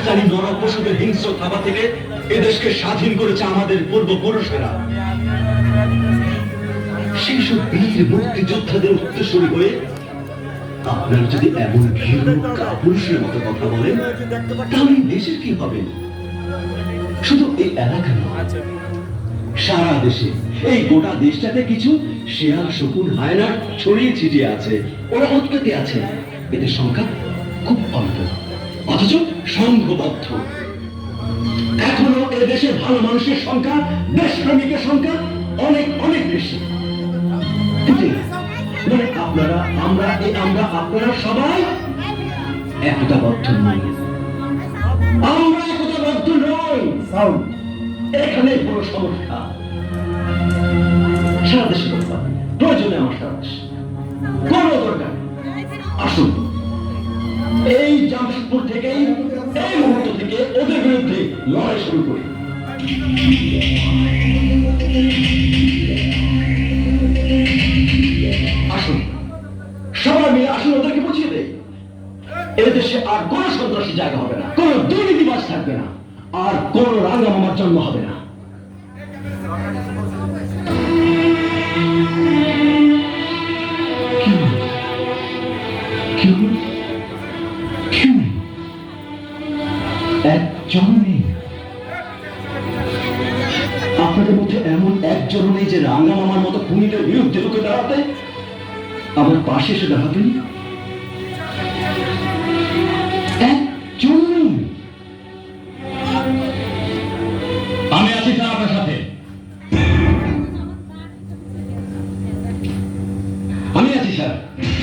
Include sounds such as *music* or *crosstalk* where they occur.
পাকিস্তানি নরপশুদের হিংস্র থাবা থেকে এদেশকে স্বাধীন করেছে আমাদের পূর্বপুরুষেরা। সেই সব বীর, মুক্তিযোদ্ধাদের উত্তরসূরি হয়ে আপনার যদি এমন ভীর, কাপুরুষের মতো কথা বলেন, তাহলে দেশের কি হবে? শুধু এই এলাকা নয়, সারা দেশে। এই গোটা দেশটাতে কিছু শেয়াল শকুন হায়না ছড়িয়ে ছিটিয়ে আছে। ওরা উৎপত্তি আছে, এদের সংখ্যা খুব অল্প। অথচ সংঘবদ্ধ। এখনও এ দেশে ভালো মানুষের সংখ্যা দেশপ্রেমিকের সংখ্যা অনেক অনেক বেশি। মানে আপনারা আমরা এই আমরা আপনারা সবাই একতাবদ্ধ নই। আমরা একতাবদ্ধ নই। এখানে বড় সমস্যা। সারা দেশে এই জামশেদপুর থেকেই, এই মুহূর্ত থেকে ওদের বিরুদ্ধে লড়াই শুরু করি। আসুন, সবাই মিলে আসুন, ওদেরকে বুঝিয়ে দেয় আর কোন সন্ত্রাসী জায়গা হবে না, কোন দুর্নীতিবাজ থাকবে না, আর কোন রাঙ্গা মামার জন্ম হবে না। *clears throat* একজনও নেই আপনাদের মধ্যে এমন একজন নেই যে রাঙা মামার মতো খুনিদের বিরুদ্ধে রুখে দাঁড়াতে, আমার পাশে এসে দাঁড়াতেন আমি আছি স্যার আপনার সাথে। আমি আছি, স্যার।